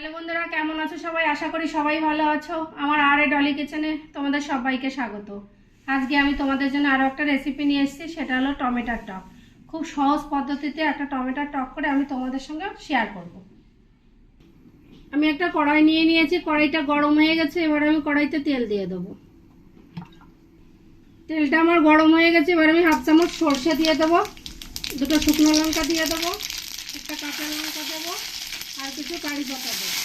Hello বন্ধুরা কেমন আছো সবাই? আশা করি সবাই ভালো আছো। আমার আর এ ডলি কিচেনে তোমাদের সবাইকে স্বাগত। আজকে আমি তোমাদের জন্য আরও একটা রেসিপি নিয়ে এসেছি, সেটা হলো টমেটোর টক। খুব সহজ পদ্ধতিতে একটা টমেটোর টক করে আমি তোমাদের সঙ্গে শেয়ার করব। আমি একটা কড়াই নিয়ে নিয়েছি, কড়াইটা গরম হয়ে গেছে, এবার আমি কড়াইতে তেল দিয়ে দেবো। তেলটা আমার গরম হয়ে গেছে, এবার আমি হাফ চামচ সর্ষে দিয়ে দেবো, দুটো শুকনো লঙ্কা দিয়ে দেবো একটা কাঁচা লঙ্কা দেবো কিছু কারি পাতা দেবো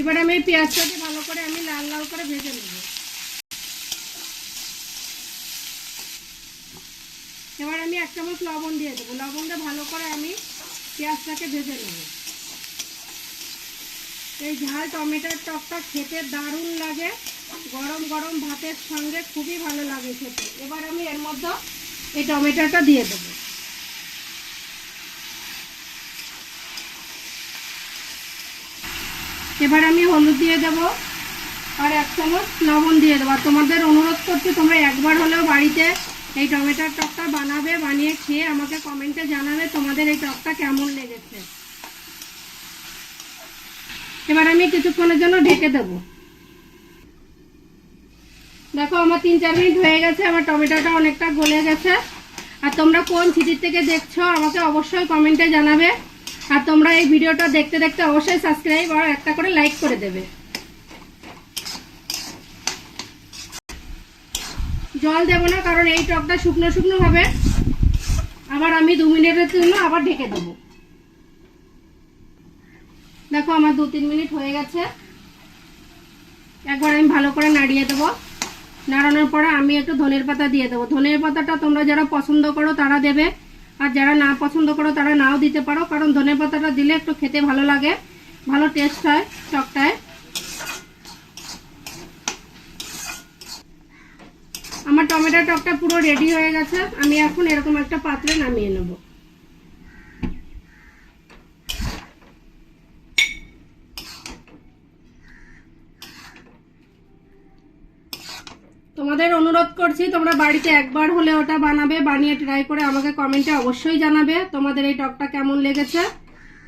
এবার আমি এই পেঁয়াজটাকে ভালো করে আমি লাল লাল করে ভেজে নেব। এবার আমি এক চামচ লবণ দিয়ে দেবো। লবণটা ভালো করে আমি পেঁয়াজটাকে ভেজে নেব। এই ঝাল টমেটোর টকটা খেতে দারুণ লাগে। গরম গরম ভাতের সঙ্গে খুবই ভালো লাগে খেতে। এবার আমি এর মধ্যে এই টমেটোটা দিয়ে দেবো। এবার আমি হলুদ দিয়ে দেব আর এক চামচ লবণ দিয়ে দেবো। তোমাদের অনুরোধ করছি, তোমরা একবার হলেও বাড়িতে এই টমেটোর টকটা বানাবে, বানিয়ে খেয়ে আমাকে কমেন্টে জানাবে তোমাদের এই টকটা কেমন লেগেছে। এবার আমি কিছুক্ষণের জন্য ঢেকে দেব। দেখো, আমার তিন চার মিনিট হয়ে গেছে, আমার টমেটোটা অনেকটা গলে গেছে। আর তোমরা কোন সিটির থেকে দেখছ, আমাকে অবশ্যই কমেন্টে জানাবে। আর তোমরা এই ভিডিওটা দেখতে দেখতে অবশ্যই সাবস্ক্রাইব আর একটা করে লাইক করে দেবে। জল দেবো না, কারণ এই টকটা শুকনো শুকনো হবে। আবার আমি দু মিনিটের জন্য আবার ঢেকে দেবো। দেখো আমার দু তিন মিনিট হয়ে গেছে। একবার আমি ভালো করে নাড়িয়ে দেবো। নাড়ানোর পরে আমি একটু ধনের পাতা দিয়ে দেবো। ধনের পাতাটা তোমরা যারা পছন্দ করো তারা দেবে। আর যারা না পছন্দ করো, তারা নাও দিতে পারো, কারণ ধনে পাতাটা দিলে একটু খেতে ভালো লাগে, ভালো টেস্ট হয় চকটায় আমার টমেটো টকটা পুরো রেডি হয়ে গেছে, আমি এখন এরকম একটা পাত্রে নামিয়ে নেব। তোমাদের অনুরোধ করছি, তোমরা বাড়িতে একবার হলে ওটা বানাবে, বানিয়ে ট্রাই করে আমাকে কমেন্টে অবশ্যই জানাবে, তোমাদের এই টকটা কেমন লেগেছে?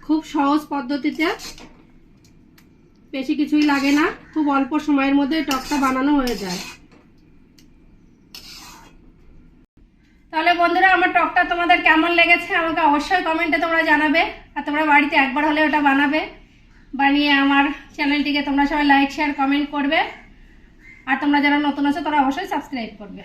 খুব সহজ পদ্ধতিতে। বেশি কিছুই লাগে না, খুব অল্প সময়ের মধ্যে টকটা বানানো হয়ে যায়। তাহলে বন্ধুরা, আমার টকটা তোমাদের কেমন লেগেছে আমাকে অবশ্যই কমেন্টে তোমরা জানাবে, আর তোমরা বাড়িতে একবার হলে ওটা বানাবে। বানিয়ে আমার চ্যানেলটিকে তোমরা সবাই লাইক শেয়ার কমেন্ট করবে। আর তোমরা যারা নতুন আছো তারা অবশ্যই সাবস্ক্রাইব করবে।